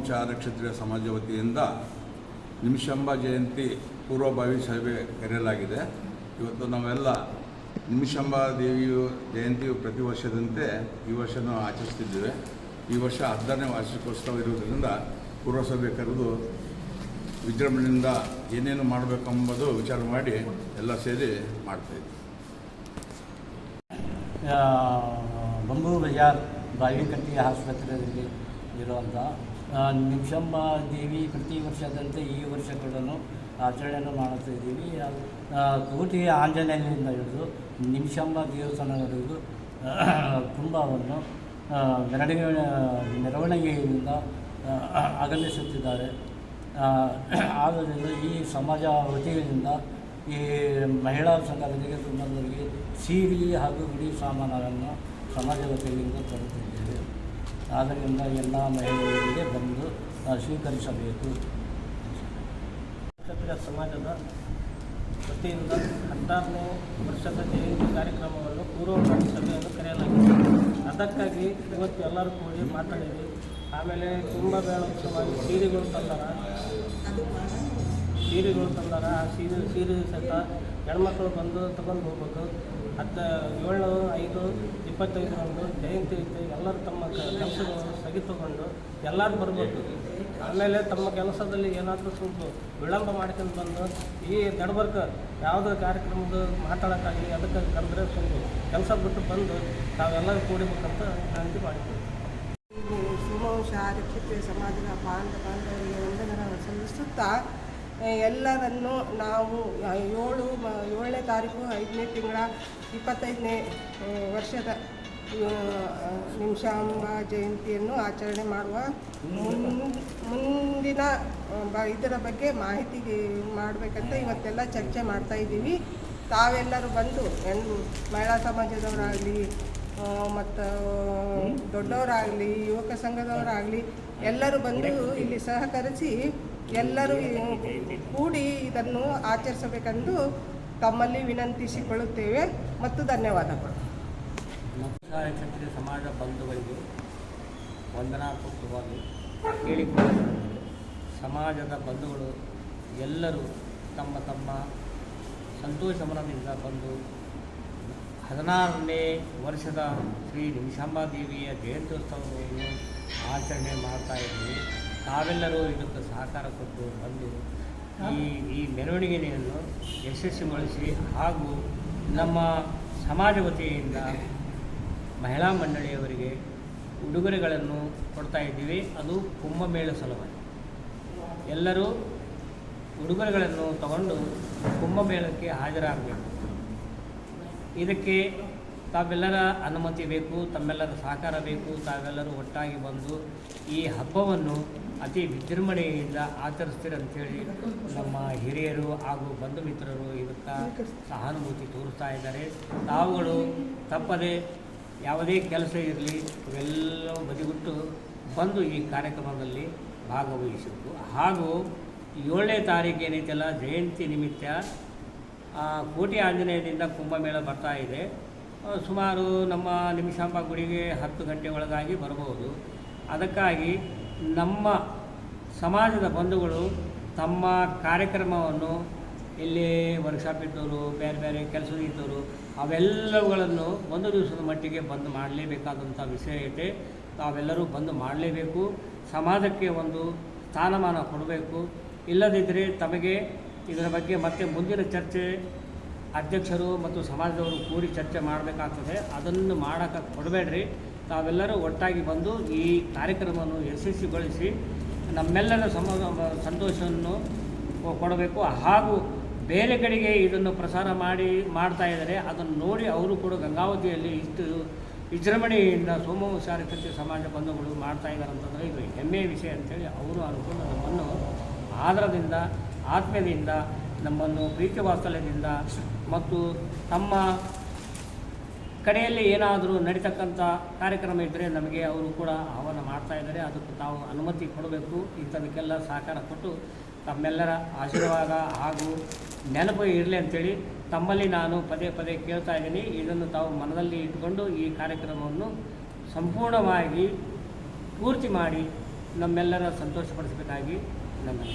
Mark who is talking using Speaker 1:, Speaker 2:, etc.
Speaker 1: ಸೋಮಾಂಚಾರ ಕ್ಷತ್ರಿಯ ಸಮಾಜ ವತಿಯಿಂದ ನಿಮಿಷಾಂಬ ಜಯಂತಿ ಪೂರ್ವಭಾವಿ ಸಭೆ ಕರೆಯಲಾಗಿದೆ. ಇವತ್ತು ನಾವೆಲ್ಲ ನಿಮಿಷಾಂಬ ದೇವಿಯು ಜಯಂತಿಯು ಪ್ರತಿ ವರ್ಷದಂತೆ ಈ ವರ್ಷನೂ ಆಚರಿಸ್ತಿದ್ದೇವೆ. ಈ ವರ್ಷ ಹದಿನಾರನೇ ವಾರ್ಷಿಕೋತ್ಸವ ಇರುವುದರಿಂದ ಪೂರ್ವಸಭೆ ಕರೆದು ವಿಜೃಂಭಣೆಯಿಂದ ಏನೇನು ಮಾಡಬೇಕೆಂಬುದು ವಿಚಾರ ಮಾಡಿ ಎಲ್ಲ ಸೇರಿ ಮಾಡ್ತಾಯಿದ್ವಿ
Speaker 2: ಬಂಗೂರು ಬಜಾರ್ ಬಾವಿಕಟ್ಟಿ ಆಸ್ಪತ್ರೆಯಲ್ಲಿ ಇರುವಂಥ ನಿಮಿಷಂಬ ದೇವಿ ಪ್ರತಿ ವರ್ಷದಂತೆ ಈ ವರ್ಷ ಕೂಡ ಆಚರಣೆಯನ್ನು ಮಾಡುತ್ತಾ ಇದ್ದೀವಿ. ಕೋಟಿ ಆಂಜನೇಯನಿಂದ ಹಿಡಿದು ನಿಮಿಷಂಬ ದೇವಸ್ಥಾನವರೆಗೂ ಕುಂಭವನ್ನು ಮೆರವಣಿಗೆ, ಮೆರವಣಿಗೆಯಿಂದ ಆಗಮಿಸುತ್ತಿದ್ದಾರೆ. ಆದ್ದರಿಂದ ಈ ಸಮಾಜ ವತಿಯಿಂದ ಈ ಮಹಿಳಾ ಸಂಘಗಳಿಗೆ ಕುಟುಂಬದವರಿಗೆ ಸೀರೆ ಹಾಗೂ ಬಿಡಿ ಸಾಮಾನುಗಳನ್ನು ಸಮಾಜ ವತಿಯಿಂದ ತರುತ್ತಿದ್ದೇವೆ ಆದ್ದರಿಂದ ಎಲ್ಲ ಮಹಿಳೆಯರಿಗೆ ಬಂದು ಸ್ವೀಕರಿಸಬೇಕು.
Speaker 3: ಸಮಾಜದ ವತಿಯಿಂದ ಹದಿನಾರನೇ ವರ್ಷದ ಜಯಂತಿ ಕಾರ್ಯಕ್ರಮವನ್ನು ಪೂರ್ವಭಾವಿ ಸಭೆಯನ್ನು ಕರೆಯಲಾಗಿದೆ. ಅದಕ್ಕಾಗಿ ಇವತ್ತು ಎಲ್ಲರೂ ಕೂಡಿ ಮಾತಾಡಿದ್ವಿ. ಆಮೇಲೆ ತುಂಬ ಉತ್ಸವವಾಗಿ ಸೀರೆಗಳು ತಂದಾರ. ಸೀರೆಗಳು ತಂದಾರ. ಆ ಸೀರೆ ಸೀರೆ ಸಹಿತ ಹೆಣ್ಮಕ್ಳು ಬಂದು ತಗೊಂಡು ಹೋಗ್ಬೇಕು. ಹತ್ತು ಏಳು ಐದು ಇಪ್ಪತ್ತೈದರಂದು ಜಯಂತಿ ಐತೆ, ಎಲ್ಲರೂ ತಮ್ಮ ಕೆಲಸಗಳು ಸ್ಥಗಿತಗೊಂಡು ಎಲ್ಲರೂ ಬರಬೇಕು. ಆಮೇಲೆ ತಮ್ಮ ಕೆಲಸದಲ್ಲಿ ಏನಾದರೂ ಸ್ವಲ್ಪ ವಿಳಂಬ ಮಾಡ್ಕೊಂಡು ಬಂದು ಈ ದಡಬರ್ಕ ಯಾವುದೇ ಕಾರ್ಯಕ್ರಮದ ಮಾತಾಡೋಕ್ಕಾಗಲಿ, ಅದಕ್ಕೆ ಕರೆದ್ರೆ ಸ್ವಲ್ಪ ಕೆಲಸ ಬಿಟ್ಟು ಬಂದು ತಾವೆಲ್ಲ ಕೂಡಿಬೇಕಂತ ವಿನಂತಿ ಮಾಡಿದ್ದೀವಿ
Speaker 4: ಶಿವವಂಶ ಆರಕ್ಷಿತ ಸಮಾಜದ ಬಾಂಧ ಬಾಂಧವರಿಗೆ ವಂದನೆಗಳನ್ನು ಸಲ್ಲಿಸುತ್ತಾ ಎಲ್ಲರನ್ನು ನಾವು ಏಳು ಏಳನೇ ತಾರೀಕು ಐದನೇ ತಿಂಗಳ ಇಪ್ಪತ್ತೈದನೇ ವರ್ಷದ ನಿಮಿಷಾಂಬ ಜಯಂತಿಯನ್ನು ಆಚರಣೆ ಮಾಡುವ ಮುಂದಿನ ಬ, ಇದರ ಬಗ್ಗೆ ಮಾಹಿತಿ ಮಾಡಬೇಕಂತ ಇವತ್ತೆಲ್ಲ ಚರ್ಚೆ ಮಾಡ್ತಾ ಇದ್ದೀವಿ. ತಾವೆಲ್ಲರೂ ಬಂದು ಹೆಣ್ಣು ಮಹಿಳಾ ಸಮಾಜದವರಾಗಲಿ ಮತ್ತು ದೊಡ್ಡವರಾಗಲಿ, ಯುವಕ ಸಂಘದವರಾಗಲಿ, ಎಲ್ಲರೂ ಬಂದು ಇಲ್ಲಿ ಸಹಕರಿಸಿ ಎಲ್ಲರೂ ಕೂಡಿ ಇದನ್ನು ಆಚರಿಸಬೇಕೆಂದು ತಮ್ಮಲ್ಲಿ ವಿನಂತಿಸಿಕೊಳ್ಳುತ್ತೇವೆ ಮತ್ತು ಧನ್ಯವಾದಗಳು.
Speaker 2: ಕ್ಷತ್ರಿಯ ಸಮಾಜ ಬಂಧುಗಳಿಗೆ ವಂದನಾಪೂರ್ವಕವಾಗಿ ಕೇಳಿಕೊಳ್ಳುತ್ತೇನೆ. ಸಮಾಜದ ಬಂಧುಗಳು ಎಲ್ಲರೂ ತಮ್ಮ ತಮ್ಮ ಸಂತೋಷ ಮನದಿಂದ ಬಂದು ಹದಿನಾರನೇ ವರ್ಷದ ಶ್ರೀ ನಿಮಿಷಾಂಬಾದೇವಿಯ ಜಯಂತ್ಯೋತ್ಸವವನ್ನು ಆಚರಣೆ ಮಾಡ್ತಾ ಇದ್ದೀವಿ. ತಾವೆಲ್ಲರೂ ಇದಕ್ಕೆ ಸಹಕಾರ ಕೊಟ್ಟು ಬಂದು ಈ ಈ ಮೆರವಣಿಗೆಯನ್ನು ಯಶಸ್ವಿಗೊಳಿಸಿ ಹಾಗೂ ನಮ್ಮ ಸಮಾಜ ವತಿಯಿಂದ ಮಹಿಳಾ ಮಂಡಳಿಯವರಿಗೆ ಉಡುಗೊರೆಗಳನ್ನು ಕೊಡ್ತಾ ಇದ್ದೀವಿ. ಅದು ಕುಂಭಮೇಳ ಸಲುವಾಗಿ. ಎಲ್ಲರೂ ಉಡುಗೊರೆಗಳನ್ನು ತಗೊಂಡು ಕುಂಭಮೇಳಕ್ಕೆ ಹಾಜರಾಗಬೇಕು. ಇದಕ್ಕೆ ತಾವೆಲ್ಲರ ಅನುಮತಿ ಬೇಕು, ತಮ್ಮೆಲ್ಲರ ಸಹಕಾರ ಬೇಕು, ತಾವೆಲ್ಲರೂ ಒಟ್ಟಾಗಿ ಬಂದು ಈ ಹಬ್ಬವನ್ನು ಅತಿ ವಿಜೃಂಭಣೆಯಿಂದ ಆಚರಿಸ್ತೀರಂತೇಳಿ ನಮ್ಮ ಹಿರಿಯರು ಹಾಗೂ ಬಂಧು ಮಿತ್ರರು ಇದಕ್ಕೆ ಸಹಾನುಭೂತಿ ತೋರಿಸ್ತಾ ಇದ್ದಾರೆ. ತಾವುಗಳು ತಪ್ಪದೆ ಯಾವುದೇ ಕೆಲಸ ಇರಲಿ, ಇವೆಲ್ಲವೂ ಬದಿಗುಟ್ಟು ಬಂದು ಈ ಕಾರ್ಯಕ್ರಮದಲ್ಲಿ ಭಾಗವಹಿಸಬೇಕು ಹಾಗೂ ಏಳನೇ ತಾರೀಕು ಏನೈತಲ್ಲ, ಜಯಂತಿ ನಿಮಿತ್ತ ಕೋಟಿ ಆಂಜನೇಯದಿಂದ ಕುಂಭಮೇಳ ಬರ್ತಾ ಇದೆ. ಸುಮಾರು ನಮ್ಮ ನಿಮಿಷಾಂಬ ಗುಡಿಗೆ ಹತ್ತು ಗಂಟೆ ಒಳಗಾಗಿ ಬರಬಹುದು. ಅದಕ್ಕಾಗಿ ನಮ್ಮ ಸಮಾಜದ ಬಂಧುಗಳು ತಮ್ಮ ಕಾರ್ಯಕ್ರಮವನ್ನು ಇಲ್ಲಿ ವರ್ಕ್ಶಾಪ್ ಇದ್ದವರು, ಬೇರೆ ಬೇರೆ ಕೆಲಸದ ಇದ್ದವರು, ಅವೆಲ್ಲವುಗಳನ್ನು ಒಂದು ದಿವಸದ ಮಟ್ಟಿಗೆ ಬಂದ್ ಮಾಡಲೇಬೇಕಾದಂಥ ವಿಷಯ ಇದೆ. ತಾವೆಲ್ಲರೂ ಬಂದು ಮಾಡಲೇಬೇಕು. ಸಮಾಜಕ್ಕೆ ಒಂದು ಸ್ಥಾನಮಾನ ಕೊಡಬೇಕು. ಇಲ್ಲದಿದ್ದರೆ ತಮಗೆ ಇದರ ಬಗ್ಗೆ ಮತ್ತೆ ಮುಂದಿನ ಚರ್ಚೆ ಅಧ್ಯಕ್ಷರು ಮತ್ತು ಸಮಾಜದವರು ಕೂಡಿ ಚರ್ಚೆ ಮಾಡಬೇಕಾಗ್ತದೆ. ಅದನ್ನು ಮಾಡೋಕ್ಕೆ ಕೊಡಬೇಡ್ರಿ. ತಾವೆಲ್ಲರೂ ಒಟ್ಟಾಗಿ ಬಂದು ಈ ಕಾರ್ಯಕ್ರಮವನ್ನು ಯಶಸ್ವಿಗೊಳಿಸಿ ನಮ್ಮೆಲ್ಲರ ಸಮ ಸಂತೋಷವನ್ನು ಕೊಡಬೇಕು. ಹಾಗೂ ಬೇರೆ ಕಡೆಗೆ ಇದನ್ನು ಪ್ರಸಾರ ಮಾಡಿ ಮಾಡ್ತಾ ಇದ್ದಾರೆ. ಅದನ್ನು ನೋಡಿ ಅವರು ಕೂಡ ಗಂಗಾವತಿಯಲ್ಲಿ ಇಷ್ಟು ವಿಜೃಂಭಣೆಯಿಂದ ಸೋಮವಾರ ಕೃತ್ಯ ಸಮಾಜ ಬಂಧುಗಳು ಮಾಡ್ತಾ ಇದ್ದಾರೆ ಅಂತಂದರೆ ಇದು ಹೆಮ್ಮೆಯ ವಿಷಯ ಅಂತೇಳಿ ಅವರು ನಮ್ಮನ್ನು ಆದರದಿಂದ ಆತ್ಮೀಯದಿಂದ ನಮ್ಮನ್ನು ಪ್ರೀತಿ ವಾತ್ಸಲ್ಯದಿಂದ ಮತ್ತು ತಮ್ಮ ಕಡೆಯಲ್ಲಿ ಏನಾದರೂ ನಡೀತಕ್ಕಂಥ ಕಾರ್ಯಕ್ರಮ ಇದ್ದರೆ ನಮಗೆ ಅವರು ಕೂಡ ಆಹ್ವಾನ ಮಾಡ್ತಾ ಇದ್ದಾರೆ. ಅದಕ್ಕೆ ತಾವು ಅನುಮತಿ ಕೊಡಬೇಕು. ಇಂಥದಕ್ಕೆಲ್ಲ ಸಹಕಾರ ಕೊಟ್ಟು ತಮ್ಮೆಲ್ಲರ ಆಶೀರ್ವಾದ ಹಾಗೂ ನೆನಪು ಇರಲಿ ಅಂಥೇಳಿ ತಮ್ಮಲ್ಲಿ ನಾನು ಪದೇ ಪದೇ ಕೇಳ್ತಾ ಇದ್ದೀನಿ. ಇದನ್ನು ತಾವು ಮನದಲ್ಲಿ ಇಟ್ಕೊಂಡು ಈ ಕಾರ್ಯಕ್ರಮವನ್ನು ಸಂಪೂರ್ಣವಾಗಿ ಪೂರ್ತಿ ಮಾಡಿ ನಮ್ಮೆಲ್ಲರ ಸಂತೋಷಪಡಿಸಬೇಕಾಗಿ ধন্যবাদ।